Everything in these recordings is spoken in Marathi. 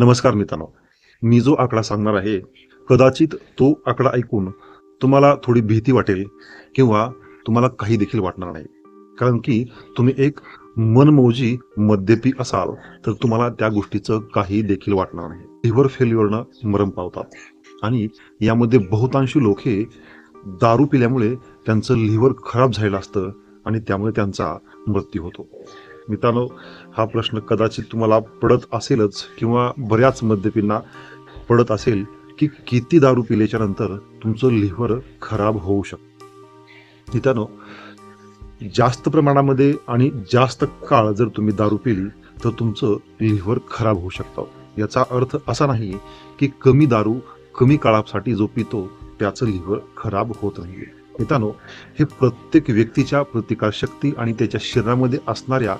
नमस्कार मित्रांनो. मी जो आकडा सांगणार आहे कदाचित तो आकडा ऐकून तुम्हाला थोडी भीती वाटेल किंवा तुम्हाला काही देखील वाटणार नाही. कारण की तुम्ही एक मनमौजी मद्यपी असाल तर तुम्हाला त्या गोष्टीचं काही देखील वाटणार नाही. लिव्हर फेल्युअरनं मरण पावतात आणि यामध्ये बहुतांशी लोक हे दारू पिल्यामुळे त्यांचं लिव्हर खराब झालेलं असतं आणि त्यामुळे त्यांचा मृत्यू होतो. मित्रांनो हा प्रश्न कदाचित तुम्हाला पडत असेलच किंवा बऱ्याच मद्यपींना पडत असेल की किती दारू पिल्याच्या नंतर तुमचं लिव्हर खराब होऊ शकतं मित्रांनो जास्त प्रमाणामध्ये आणि जास्त काळ जर तुम्ही दारू पिली तर तुमचं लिव्हर खराब होऊ शकतं. याचा अर्थ असा नाही की कमी दारू कमी काळासाठी जो पितो त्याचं लिव्हर खराब होत नाही मित्रांनो हे प्रत्येक व्यक्तीच्या प्रतिकारशक्ती आणि त्याच्या शरीरामध्ये असणाऱ्या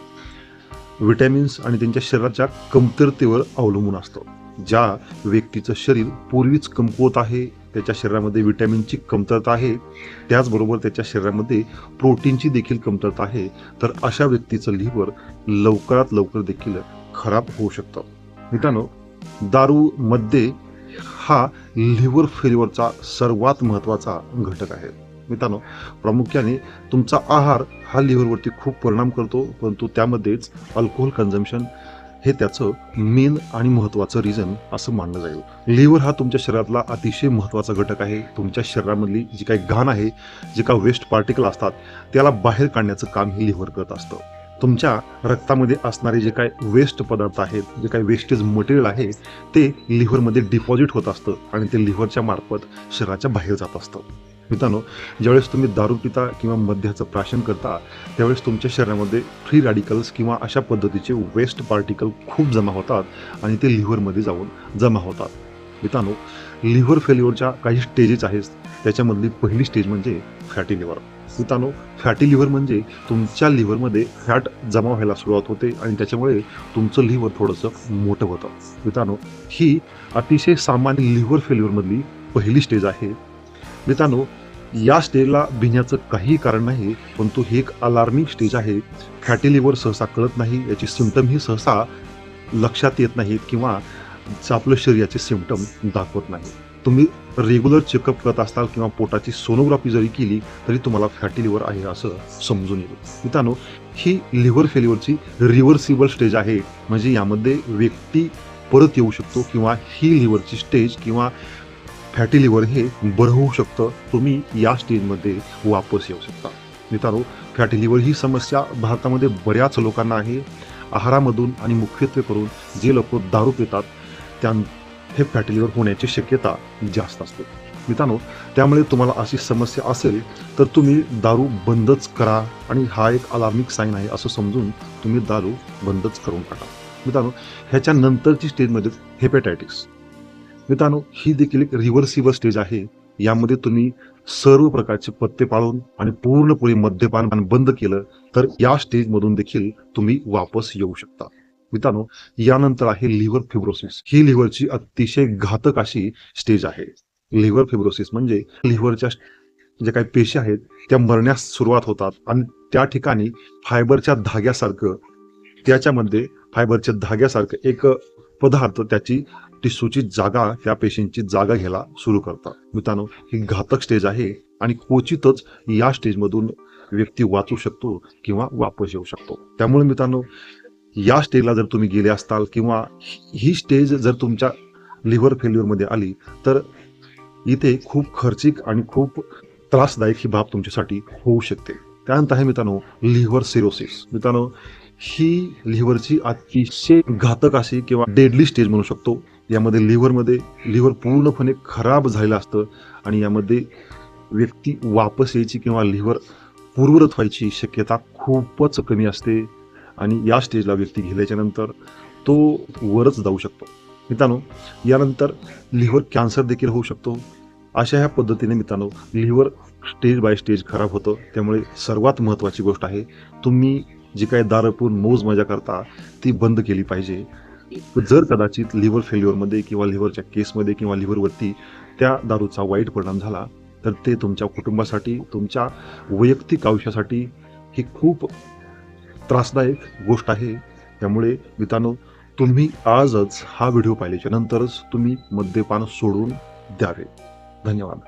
विटॅमिन्स आणि त्यांच्या शरीराच्या कमतरतेवर अवलंबून असतं. ज्या व्यक्तीचं शरीर पूर्वीच कमकुवत आहे त्याच्या शरीरामध्ये विटॅमिनची कमतरता आहे त्याचबरोबर त्याच्या शरीरामध्ये प्रोटीनची देखील कमतरता आहे तर अशा व्यक्तीचं लिव्हर लवकरात लवकर देखील खराब होऊ शकतं. मित्रांनो दारूमध्ये हा लिव्हर फेल्युअरचा सर्वात महत्त्वाचा घटक आहे. मित्रांनो प्रामुख्याने तुमचा आहार हा लिव्हरवरती खूप परिणाम करतो परंतु त्यामध्येच अल्कोहोल कन्झम्पशन हे त्याचं मेन आणि महत्त्वाचं रिझन असं मानलं जाईल. लिव्हर हा तुमच्या शरीरातला अतिशय महत्त्वाचा घटक आहे. तुमच्या शरीरामधली जी काही घाण आहे जे काही वेस्ट पार्टिकल असतात त्याला बाहेर काढण्याचं काम हे लिव्हर करत असतं. तुमच्या रक्तामध्ये असणारे जे काय वेस्ट पदार्थ आहेत जे काही वेस्टेज मटेरियल आहे ते लिव्हरमध्ये डिपॉझिट होत असतं आणि ते लिव्हरच्या मार्फत शरीराच्या बाहेर जात असतं. मित्रांनो ज्यावेळेस तुम्ही दारू पिता किंवा मद्याचं प्राशन करता त्यावेळेस तुमच्या शरीरामध्ये फ्री रॅडिकल्स किंवा अशा पद्धतीचे वेस्ट पार्टिकल खूप जमा होतात आणि ते लिव्हरमध्ये जाऊन जमा होतात. मित्रांनो लिव्हर फेल्युअरच्या काही स्टेजेस आहेत. त्याच्यामधली पहिली स्टेज म्हणजे फॅटी लिव्हर मित्रांनो फॅटी लिव्हर म्हणजे तुमच्या लिव्हरमध्ये फॅट जमा व्हायला सुरुवात होते आणि त्याच्यामुळे तुमचं लिव्हर थोडंसं मोठं होतं. मित्रांनो ही अतिशय सामान्य लिव्हर फेल्युअरमधली पहिली स्टेज आहे. मित्रांनो या स्टेजला भिण्याचं काही कारण नाही परंतु ही एक अलार्मिंग स्टेज आहे. फॅटी लिव्हर सहसा कळत नाही याची सिमटमही सहसा लक्षात येत नाहीत किंवा आपलं शरीराचे सिमटम दाखवत नाही तुम्ही रेग्युलर चेकअप करत असाल किंवा पोटाची सोनोग्राफी जरी केली तरी तुम्हाला फॅटी लिव्हर आहे असं समजून येईल मित्रांनो ही लिव्हर फेल्युअरची रिव्हर्सिबल स्टेज आहे. म्हणजे यामध्ये व्यक्ती परत येऊ शकतो किंवा ही लिव्हरची स्टेज किंवा फॅटी लिव्हर हे बरं होऊ शकतं. तुम्ही या स्टेजमध्ये वापस येऊ शकता. मित्रांनो फॅटी लिव्हर ही समस्या भारतामध्ये बऱ्याच लोकांना आहे. आहारामधून आणि मुख्यत्वे करून जे लोक दारू पितात त्या हे फॅटी लिव्हर होण्याची शक्यता जास्त असते. मित्रांनो त्यामुळे तुम्हाला अशी समस्या असेल तर तुम्ही दारू बंदच करा आणि हा एक अलार्मिक साईन आहे असं समजून तुम्ही दारू बंदच करून टाका. मित्रांनो ह्याच्यानंतरची स्टेजमध्ये हेपेटायटिस मित्रांनो ही देखील एक रिव्हर्सिबल स्टेज आहे. यामध्ये तुम्ही सर्व प्रकारचे पत्ते पाळून आणि पूर्णपणे मद्यपान बंद केलं तर या स्टेजमधून देखील तुम्ही वापस येऊ शकता. मित्रांनो यानंतर आहे लिव्हर फिब्रोसिस ही लिव्हरची अतिशय घातक अशी स्टेज आहे. लिव्हर फिब्रोसिस म्हणजे लिव्हरच्या जे काही पेशी आहेत त्या मरण्यास सुरुवात होतात आणि त्या ठिकाणी फायबरच्या धाग्यासारखं त्याच्यामध्ये फायबरच्या धाग्यासारखं एक पदार्थ त्याची टिश्यूची जागा त्या पेशींची जागा घ्यायला सुरू करतात. मित्रांनो ही घातक स्टेज आहे आणि क्वचितच या स्टेजमधून व्यक्ती वाचू शकतो किंवा वापस येऊ शकतो. त्यामुळे मित्रांनो या स्टेजला जर तुम्ही गेले असताल किंवा ही स्टेज जर तुमच्या लिव्हर फेल्युअरमध्ये आली तर इथे खूप खर्चिक आणि खूप त्रासदायक ही बाब तुमच्यासाठी होऊ शकते. त्यानंतर आहे मित्रांनो लिव्हर सिरोसिस मित्रांनो ही लिव्हरची अतिशय घातक अशी किंवा डेडली स्टेज म्हणू शकतो. यामध्ये लिव्हरमध्ये लिव्हर पूर्णपणे खराब झालेलं असतं आणि यामध्ये व्यक्ती वापस यायची किंवा लिव्हर पूर्वरत व्हायची शक्यता खूपच कमी असते आणि या स्टेजला व्यक्ती गेल्याच्यानंतर तो वरच जाऊ शकतो. मित्रांनो यानंतर लिव्हर कॅन्सर देखील होऊ शकतो. अशा ह्या पद्धतीने मित्रांनो लिव्हर स्टेज बाय स्टेज खराब होतं. त्यामुळे सर्वात महत्त्वाची गोष्ट आहे तुम्ही जी काही दारपून मौज मजा करता ती बंद केली पाहिजे. जर कदाचित लिव्हर फेल्युअरमध्ये किंवा लिव्हरच्या केसमध्ये किंवा लिव्हरवरती त्या दारूचा वाईट परिणाम झाला तर ते तुमच्या कुटुंबासाठी तुमच्या वैयक्तिक आयुष्यासाठी ही खूप त्रासदायक गोष्ट आहे. त्यामुळे मित्रांनो तुम्ही आजच हा व्हिडिओ पाहिल्याच्या नंतरच तुम्ही मद्यपान सोडून द्यावे. धन्यवाद.